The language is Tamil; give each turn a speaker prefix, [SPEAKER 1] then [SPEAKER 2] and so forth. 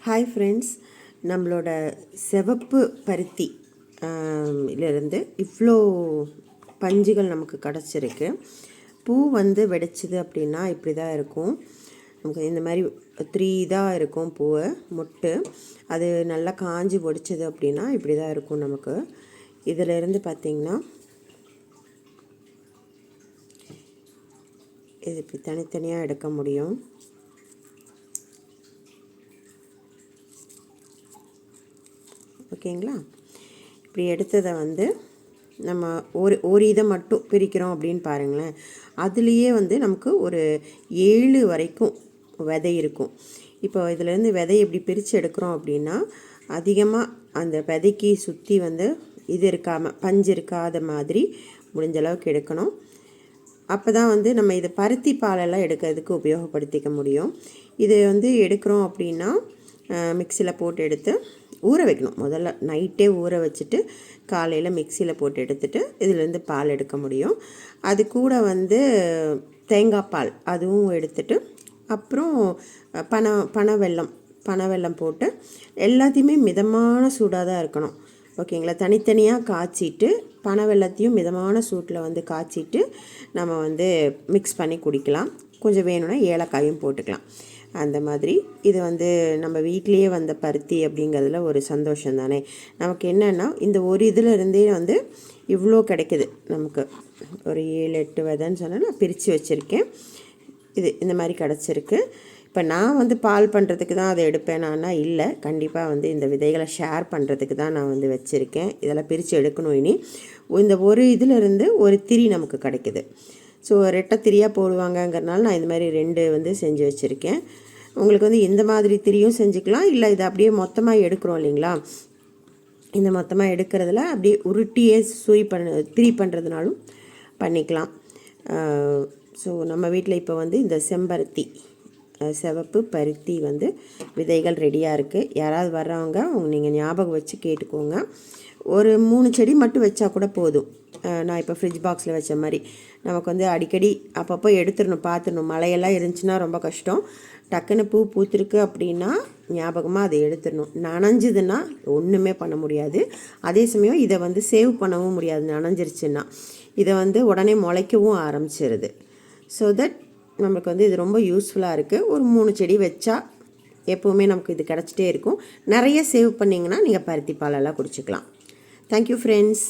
[SPEAKER 1] ஹாய் ஃப்ரெண்ட்ஸ் நம்மளோட சிவப்பு பருத்தி ஆம், இலிருந்து இவ்வளோ பஞ்சுகள் நமக்கு கிடச்சிருக்கு. பூ வந்து வெடிச்சது அப்படின்னா இப்படி தான் இருக்கும். நமக்கு இந்த மாதிரி த்ரீ இதாக இருக்கும் பூவை மொட்டு. அது நல்லா காஞ்சி ஒடிச்சது அப்படின்னா இப்படி தான் இருக்கும் நமக்கு. இதிலிருந்து பார்த்திங்கன்னா இது இப்படி தனித்தனியாக எடுக்க முடியும். ஓகேங்களா? இப்படி எடுத்ததை வந்து நம்ம ஒரு ஒரு இதை மட்டும் பிரிக்கிறோம் அப்படின்னு பாருங்களேன். அதுலேயே வந்து நமக்கு ஒரு ஏழு வரைக்கும் விதை இருக்கும். இப்போ இதுலேருந்து விதை எப்படி பிரித்து எடுக்கிறோம் அப்படின்னா அதிகமாக அந்த விதைக்கு சுற்றி வந்து இது இருக்காமல் பஞ்சு இருக்காத மாதிரி முடிஞ்ச அளவுக்கு எடுக்கணும். அப்போ தான் வந்து நம்ம இதை பருத்தி பாலெல்லாம் எடுக்கிறதுக்கு உபயோகப்படுத்திக்க முடியும். இது வந்து எடுக்கிறோம் அப்படின்னா மிக்சியில் போட்டு எடுத்து ஊற வைக்கணும். முதல்ல நைட்டே ஊற வச்சுட்டு காலையில் மிக்சியில் போட்டு எடுத்துட்டு இதுலேருந்து பால் எடுக்க முடியும். அது கூட வந்து தேங்காய் பால் அதுவும் எடுத்துட்டு அப்புறம் பனை பனை வெல்லம் பனை வெல்லம் போட்டு எல்லாத்தையுமே மிதமான சூடாக தான் இருக்கணும். ஓகேங்களா? தனித்தனியாக காய்ச்சிட்டு பனவெல்லத்தையும் மிதமான சூட்டில் வந்து காய்ச்சிட்டு நம்ம வந்து மிக்ஸ் பண்ணி குடிக்கலாம். கொஞ்சம் வேணும்னா ஏலக்காயும் போட்டுக்கலாம். அந்த மாதிரி. இது வந்து நம்ம வீட்லேயே வந்த பருத்தி அப்படிங்கிறதுல ஒரு சந்தோஷம் தானே நமக்கு என்னென்னா இந்த ஒரு இதில் இருந்தே வந்து இவ்வளோ கிடைக்குது. நமக்கு ஒரு ஏழு எட்டு விதைன்னு சொன்னால் நான் பிரித்து வச்சுருக்கேன். இது இந்த மாதிரி கிடச்சிருக்கு. இப்போ நான் வந்து பால் பண்ணுறதுக்கு தான் அதை எடுப்பேன். நானா இல்லை. கண்டிப்பாக வந்து இந்த விதைகளை ஷேர் பண்ணுறதுக்கு தான் நான் வந்து வச்சுருக்கேன். இதெல்லாம் பிரித்து எடுக்கணும் இனி. இந்த ஒரு இதிலிருந்து ஒரு திரி நமக்கு கிடைக்குது. ஸோ ரெட்டை திரியாக போடுவாங்கங்கிறனால நான் இந்த மாதிரி ரெண்டு வந்து செஞ்சு வச்சுருக்கேன். உங்களுக்கு வந்து இந்த மாதிரி திரியும் செஞ்சுக்கலாம். இல்லை இதை அப்படியே மொத்தமாக எடுக்கிறோம் இல்லைங்களா? இந்த மொத்தமாக எடுக்கிறதுல அப்படியே உருட்டியே சூரி பண்ண திரி பண்ணுறதுனாலும் பண்ணிக்கலாம். ஸோ நம்ம வீட்டில் இப்போ வந்து இந்த செம்பருத்தி சிவப்பு பருத்தி வந்து விதைகள் ரெடியாக இருக்குது யாராவது வர்றவங்க அவங்க நீங்கள் ஞாபகம் வச்சு கேட்டுக்கோங்க. ஒரு மூணு செடி மட்டும் வச்சா கூட போதும். நான் இப்போ ஃப்ரிட்ஜ் பாக்ஸில் வச்ச மாதிரி. நமக்கு வந்து அடிக்கடி அப்பப்போ எடுத்துடணும் பார்த்துடணும் மழையெல்லாம் இருந்துச்சுன்னா ரொம்ப கஷ்டம். டக்குன்னு பூ பூத்திருக்கு அப்படின்னா ஞாபகமாக அதை எடுத்துடணும். நனைஞ்சுதுன்னா ஒன்றுமே பண்ண முடியாது. அதே சமயம் இதை வந்து சேவ் பண்ணவும் முடியாது நனைஞ்சிருச்சுன்னா. இதை வந்து உடனே முளைக்கவும் ஆரம்பிச்சிருது. ஸோ தட் நமக்கு வந்து இது ரொம்ப யூஸ்ஃபுல்லாக இருக்குது ஒரு மூணு செடி வச்சா எப்போவுமே நமக்கு இது கிடச்சிட்டே இருக்கும். நிறைய சேவ் பண்ணிங்கன்னா நீங்கள் பருத்தி பாலெல்லாம் குடிச்சிக்கலாம். Thank you friends